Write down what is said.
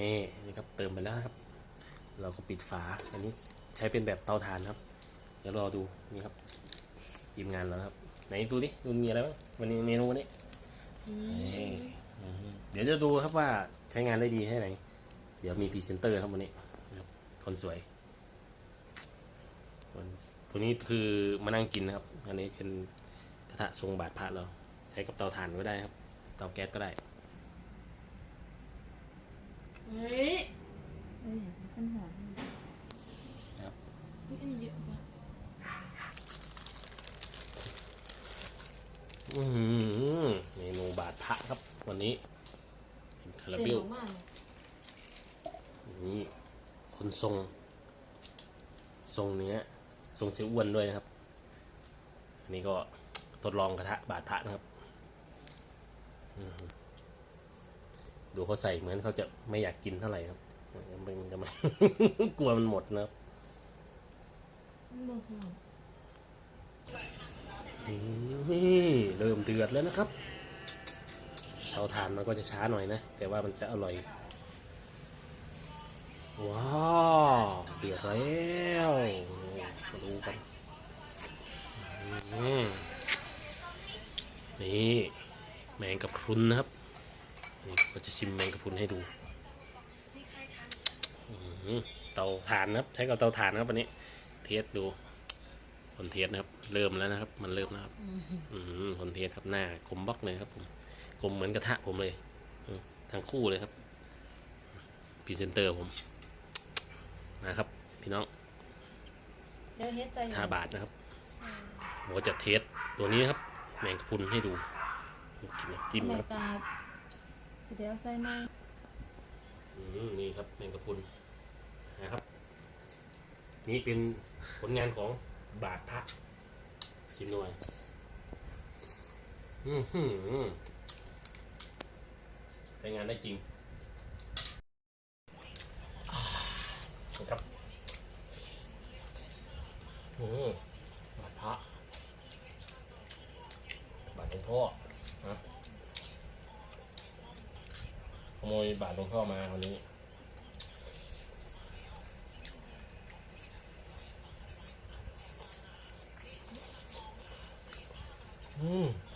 นี่นี่ครับเติมไปแล้วครับ เราก็ปิดฝา อันนี้ใช้เป็นแบบเตาถ่านครับ เดี๋ยวรอดูนี่ครับทีมงานเรานะครับ ไหนดูดิดูมีอะไรบ้างวันนี้เมนูวันนี้เดี๋ยวจะดูครับว่าใช้งานได้ดีแค่ไหน เดี๋ยวมีพรีเซนเตอร์ครับวันนี้คนสวยตัวนี้คือมานั่งกินนะครับ อันนี้เป็นกระทะทรงบาดพระเรา ใช้กับเตาถ่านก็ได้ครับ เตาแก๊สก็ได้ เฮ้ย เอ้ยอย่าเป็นหอม ครับ อุ๊ยอันนี้เยอะกว่าอืมเมนูบาดพระครับ วันนี้เป็นคาราเสีเบยลงมากเลยนี่คนทรง ทรงเนื้อทรงเจ้อ้วนด้วยนะครับ อันนี้ก็ทดลองกระทะบาดพระนะครับอืมดูเขาใส่เหมือนเขาจะไม่อยากกินเท่าไหร่ครับมันจะไม่กลัวมันหมดนะครับ นี่เริ่มเดือดแล้วนะครับเตาถ่านมันก็จะช้าหน่อยนะ แต่ว่ามันจะอร่อย ว้าวเดือดแล้วมาดูกันนี่แมงกับพรุนนะครับนี่เราจะชิมแมงกับพรุนให้ดูเตาถ่านนะครับ ใช้กับเตาถ่านนะครับวันนี้ ทสดูคนเทสนะครับ เริ่มแล้วนะครับ มันเริ่มแล้วครับอืมคนเทสครับหน้าคมบล็อกเลยครับผมคมเหมือนกระทะผมเลยอืมทั้งคู่เลยครับพรีเซนเตอร์ผมนะครับ พี่น้องเดี๋ยวเฮ็ดใจทาบาทนะครับผมก็จะเทสตัวนี้ครับ แมงกะพรุนให้ดูกินน้ำจิ้มแม่นะครับกาสิเดียวใส่ไหมอืมนี่ครับแมงกะพรุนนะครับ นี่เป็น ผลงานของบาทพระชิมหน่อยอือหือใช้งานได้จริงครับอืมบาทพระบาทหลวงพ่อนะขโมยบาทหลวงพ่อมาวันนี้ 嗯。